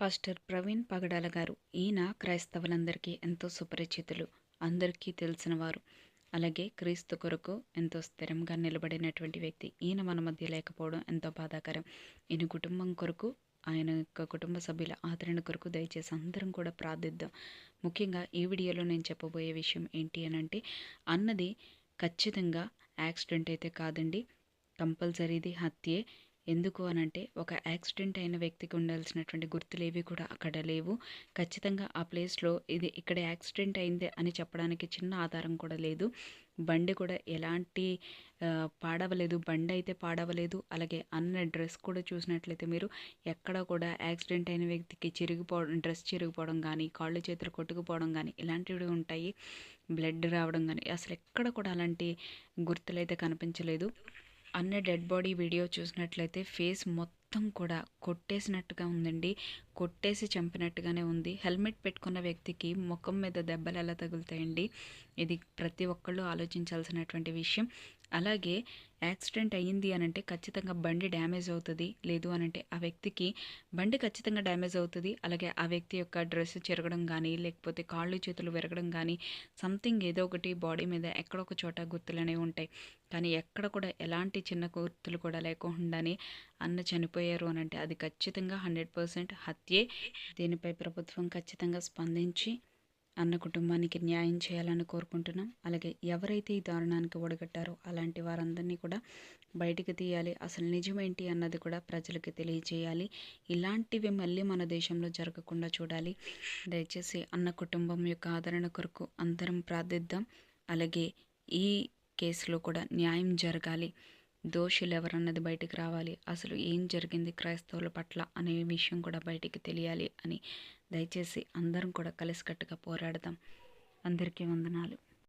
Pastor Praveen పగడాల గారు. ఈయన క్రైస్తవులందరికీ ఎంతో సుపరిచితులు. అందరికీ తెలిసిన వారు అలాగే క్రీస్తు కొరకు ఎంతో స్థిరంగా నిలబడినటువంటి వ్యక్తి. ఈయన మన మధ్య లేకపోవడం ఎంతో బాధాకరం. ఈయన కుటుంబం కొరకు ఆయన యొక్క కుటుంబ సభ్యుల ఆదరణ కొరకు దయచేసి అందరం కూడా ప్రార్థిద్దాం. ముఖ్యంగా ఈ వీడియోలో నేను చెప్పబోయే విషయం ఏంటి అని అంటే అన్నది ఖచ్చితంగా యాక్సిడెంట్ అయితే కాదండి. కంపల్సరీది హత్యే. ఎందుకు అనంటే ఒక యాక్సిడెంట్ అయిన వ్యక్తికి ఉండాల్సినటువంటి గుర్తులు ఏవి కూడా అక్కడ లేవు. ఖచ్చితంగా ఆ ప్లేస్లో ఇది ఇక్కడ యాక్సిడెంట్ అయింది అని చెప్పడానికి చిన్న ఆధారం కూడా లేదు. బండి కూడా ఎలాంటి పాడవలేదు బండి అయితే పాడవలేదు. అలాగే అన్న డ్రెస్ కూడా చూసినట్లయితే మీరు ఎక్కడ కూడా యాక్సిడెంట్ అయిన వ్యక్తికి చిరిగిపోవడం డ్రెస్ చిరిగిపోవడం కానీ కాళ్ళు చేతులు కొట్టుకుపోవడం కానీ ఇలాంటివి ఉంటాయి. బ్లడ్ రావడం కానీ అసలు ఎక్కడ కూడా అలాంటి గుర్తులు అయితే కనిపించలేదు. అన్న డెడ్ బాడీ వీడియో చూసినట్లయితే ఫేస్ మొత్తం కూడా కొట్టేసినట్టుగా ఉందండి. కొట్టేసి చంపినట్టుగానే ఉంది. హెల్మెట్ పెట్టుకున్న వ్యక్తికి ముఖం మీద దెబ్బలు ఎలా తగులుతాయండి? ఇది ప్రతి ఒక్కళ్ళు ఆలోచించాల్సినటువంటి విషయం. అలాగే యాక్సిడెంట్ అయ్యింది అని అంటే ఖచ్చితంగా బండి డ్యామేజ్ అవుతుంది లేదు అని అంటే ఆ వ్యక్తికి బండి ఖచ్చితంగా డ్యామేజ్ అవుతుంది. అలాగే ఆ వ్యక్తి యొక్క డ్రెస్ చెరగడం కానీ లేకపోతే కాళ్ళు చేతులు విరగడం కానీ సంథింగ్ ఏదో ఒకటి బాడీ మీద ఎక్కడొక చోట గుర్తులు అనేవి ఉంటాయి. కానీ ఎక్కడ కూడా ఎలాంటి చిన్న గుర్తులు కూడా లేకుండానే అన్న చనిపోయారు అని అంటే అది ఖచ్చితంగా హండ్రెడ్ పర్సెంట్ హత్యే. దీనిపై ప్రభుత్వం ఖచ్చితంగా స్పందించి అన్న కుటుంబానికి న్యాయం చేయాలని కోరుకుంటున్నాం. అలాగే ఎవరైతే ఈ దారుణానికి ఒడగట్టారో అలాంటి వారందరినీ కూడా బయటికి తీయాలి. అసలు నిజమేంటి అన్నది కూడా ప్రజలకు తెలియజేయాలి. ఇలాంటివి మళ్ళీ మన దేశంలో జరగకుండా చూడాలి. దయచేసి అన్న కుటుంబం యొక్క ఆదరణ కొరకు అందరం ప్రార్థిద్దాం. అలాగే ఈ కేసులో కూడా న్యాయం జరగాలి. దోషులు ఎవరన్నది బయటికి రావాలి. అసలు ఏం జరిగింది క్రైస్తవుల పట్ల అనే విషయం కూడా బయటికి తెలియాలి అని దయచేసి అందరం కూడా కలిసికట్టుగా పోరాడదాం. అందరికీ వందనాలు.